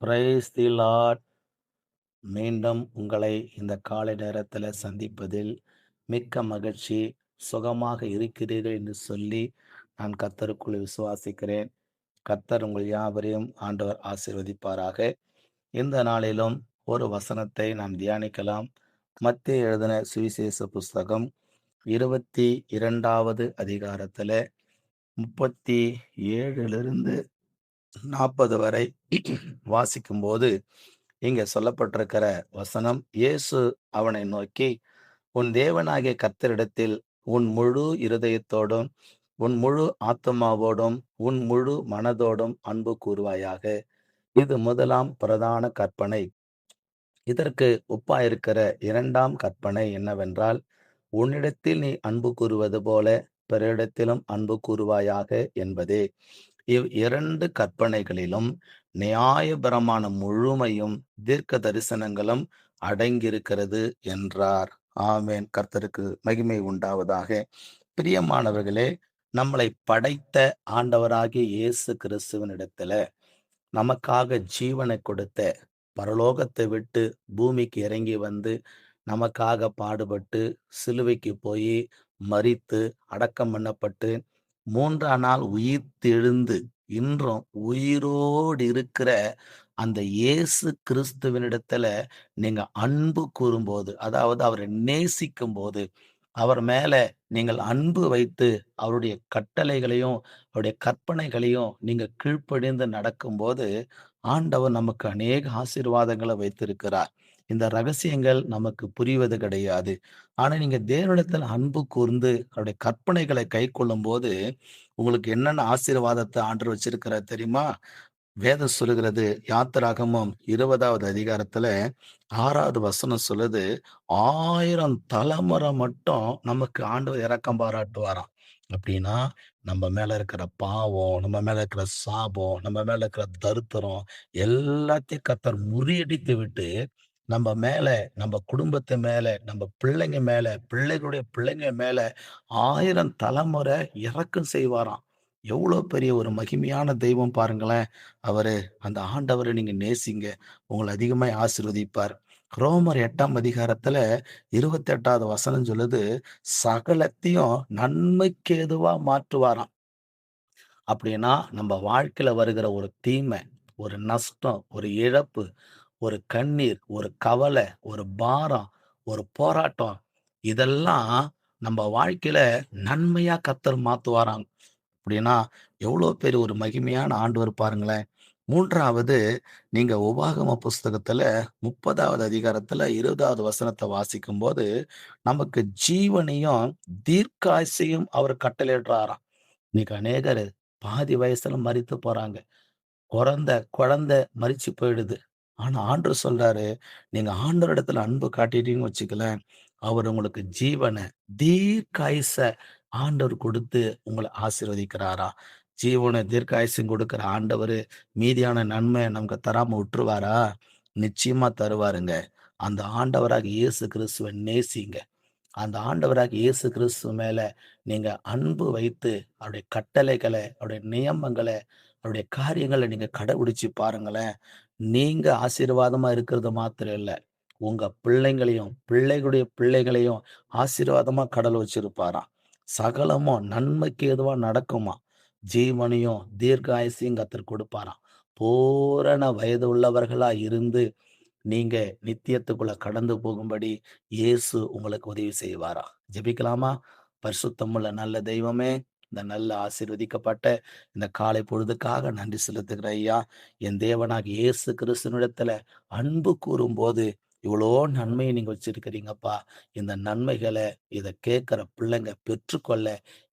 Praise the Lord மீண்டும் உங்களை இந்த காலை நேரத்தில் சந்திப்பதில் மிக்க மகிழ்ச்சி. சுகமாக இருக்கிறீர்கள் என்று சொல்லி நான் கத்தருக்குள் விசுவாசிக்கிறேன். கத்தர் உங்கள் யாவரையும் ஆண்டவர் ஆசீர்வதிப்பாராக. இந்த நாளிலும் ஒரு வசனத்தை நாம் தியானிக்கலாம். மத்திய எழுதின சுவிசேஷ புஸ்தகம் இருபத்தி இரண்டாவது அதிகாரத்தில் முப்பத்தி ஏழுலிருந்து நாற்பது வரை வாசிக்கும்போது இங்க சொல்லப்பட்டிருக்கிற வசனம் இயேசு அவனை நோக்கி உன் தேவனாகிய கத்தரிடத்தில் உன் முழு இருதயத்தோடும் உன் முழு ஆத்மாவோடும் உன் முழு மனதோடும் அன்பு கூறுவாயாக. இது முதலாம் பிரதான கற்பனை. இதற்கு ஒப்பாயிருக்கிற இரண்டாம் கற்பனை என்னவென்றால் உன்னிடத்தில் நீ அன்பு கூறுவது போல பிறரிடத்திலும் அன்பு கூறுவாயாக என்பதே. இவ் இரண்டு கற்பனைகளிலும் நியாயபரமான முழுமையும் தீர்க்க தரிசனங்களும் அடங்கியிருக்கிறது என்றார். ஆமேன். கர்த்தருக்கு மகிமை உண்டாவதாக. பிரியமானவர்களே நம்மளை படைத்த ஆண்டவராகிய இயேசு கிறிஸ்துவனிடத்துல நமக்காக ஜீவனை கொடுத்த பரலோகத்தை விட்டு பூமிக்கு இறங்கி வந்து நமக்காக பாடுபட்டு சிலுவைக்கு போய் மறித்து அடக்கம் பண்ணப்பட்டு மூன்றாம் நாள் உயிர் தெழுந்து இன்றும் உயிரோடு இருக்கிற அந்த இயேசு கிறிஸ்துவனிடத்துல நீங்க அன்பு கூறும்போது அதாவது அவரை நேசிக்கும் போது அவர் மேல நீங்கள் அன்பு வைத்து அவருடைய கட்டளைகளையும் அவருடைய கற்பனைகளையும் நீங்க கீழ்ப்படிந்து நடக்கும்போது ஆண்டவர் நமக்கு அநேக ஆசீர்வாதங்களை வைத்திருக்கிறார். இந்த ரகசியங்கள் நமக்கு புரிவது கிடையாது. ஆனா நீங்க தேவனிடத்தில் அன்பு கூர்ந்து அவருடைய கற்பனைகளை கை கொள்ளும் போது உங்களுக்கு என்னென்ன ஆசீர்வாதத்தை ஆண்டு வச்சிருக்கிற தெரியுமா? வேதம் சொல்லுகிறது யாத்திராகமும் இருபதாவது அதிகாரத்துல ஆறாவது வசனம் சொல்லுது ஆயிரம் தலைமுறை மட்டும் நமக்கு ஆண்டு இறக்கம் பாராட்டுவாராம். அப்படின்னா நம்ம மேல இருக்கிற பாவம் நம்ம மேல இருக்கிற சாபம் நம்ம மேல இருக்கிற தருத்திரம் எல்லாத்தையும் கத்தர் முறியடித்து விட்டு நம்ம மேல நம்ம குடும்பத்து மேல நம்ம பிள்ளைங்க மேல பிள்ளைகளுடைய பிள்ளைங்க மேல ஆயிரம் தலைமுறை இறக்கம் செய்வாராம். எவ்வளோ பெரிய ஒரு மகிமையான தெய்வம் பாருங்களேன். அவரு அந்த ஆண்டவரை நீங்க நேசிங்க. உங்களை அதிகமாய் ஆசிர்வதிப்பார். ரோமர் எட்டாம் அதிகாரத்துல இருபத்தி எட்டாவது வசனம் சொல்லுது சகலத்தையும் நன்மைக்கு எதுவா மாற்றுவாராம். அப்படின்னா நம்ம வாழ்க்கையில வருகிற ஒரு தீமை ஒரு நஷ்டம் ஒரு இழப்பு ஒரு கண்ணீர் ஒரு கவலை ஒரு பாரம் ஒரு போராட்டம். இதெல்லாம் நம்ம வாழ்க்கையில நன்மையா கத்தர் மாத்துவாராங்க அப்படின்னா எவ்வளோ பேர் ஒரு மகிமையான ஆண்டு பாருங்களேன். மூன்றாவது நீங்க உபாகம புஸ்தகத்துல முப்பதாவது அதிகாரத்துல இருபதாவது வசனத்தை வாசிக்கும் போது நமக்கு ஜீவனையும் தீர்க்காசையும் அவர் கட்டளையிடுறாராம். இன்னைக்கு அநேகர் பாதி வயசுல மறித்து போறாங்க. குறந்த குழந்தை மறிச்சு போயிடுது. ஆனா ஆண்டு சொல்றாரு நீங்க ஆண்டவரிடத்துல அன்பு காட்டிட்டீங்கன்னு வச்சுக்கலேன் அவர் உங்களுக்கு ஜீவனை தீர்க்காயுச ஆண்டவர் கொடுத்து உங்களை ஆசீர்வதிக்கிறாரா? ஜீவனை தீர்க்காயுசம் கொடுக்கிற ஆண்டவர் மீதியான நன்மை நமக்கு தராம விட்டுருவாரா? நிச்சயமா தருவாருங்க. அந்த ஆண்டவராக இயேசு கிறிஸ்துவை நேசிங்க. அந்த ஆண்டவராக இயேசு கிறிஸ்துவ மேல நீங்க அன்பு வைத்து அவருடைய கட்டளைகளை அவருடைய நியமங்களை அவருடைய காரியங்களை நீங்க கடைபிடிச்சு பாருங்களேன். நீங்க ஆசீர்வாதமா இருக்கிறது மாத்திரம் இல்ல. உங்க பிள்ளைங்களையும் பிள்ளைகளுடைய பிள்ளைகளையும் ஆசீர்வாதமா கடல் வச்சிருப்பாராம். சகலமும் நன்மைக்கு எதுவா நடக்குமா? ஜீவனையும் தீர்காயசையும் கத்தர் கொடுப்பாராம். பூரண வயது உள்ளவர்களா இருந்து நீங்க நித்தியத்துக்குள்ள கடந்து போகும்படி இயேசு உங்களுக்கு உதவி செய்வாரா ஜெபிக்கலாமா? பரிசுத்தமுள்ள நல்ல தெய்வமே இந்த நல்ல ஆசீர்வதிக்கப்பட்ட இந்த காலை பொழுதுக்காக நன்றி செலுத்துகிற ஐயா. என் தேவனாக இயேசு கிறிஸ்துனிடத்துல அன்பு கூறும்போது இவ்வளோ நன்மையை நீங்க வச்சிருக்கிறீங்கப்பா. இந்த நன்மைகளை இதை கேட்கிற பிள்ளைங்க பெற்றுக்கொள்ள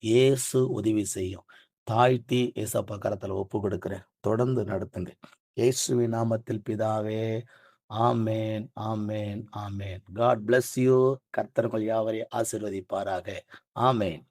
இயேசு உதவி செய்யும். தாழ்த்தி ஏசப்பா கரத்துல ஒப்பு கொடுக்குறேன். தொடர்ந்து நடத்துங்க இயேசுவின் நாமத்தில் பிதாவே ஆமேன் ஆமேன் ஆமேன். காட் பிளஸ் யூ கர்த்தர்கள் யாவரை ஆசிர்வதிப்பாராக. ஆமேன்.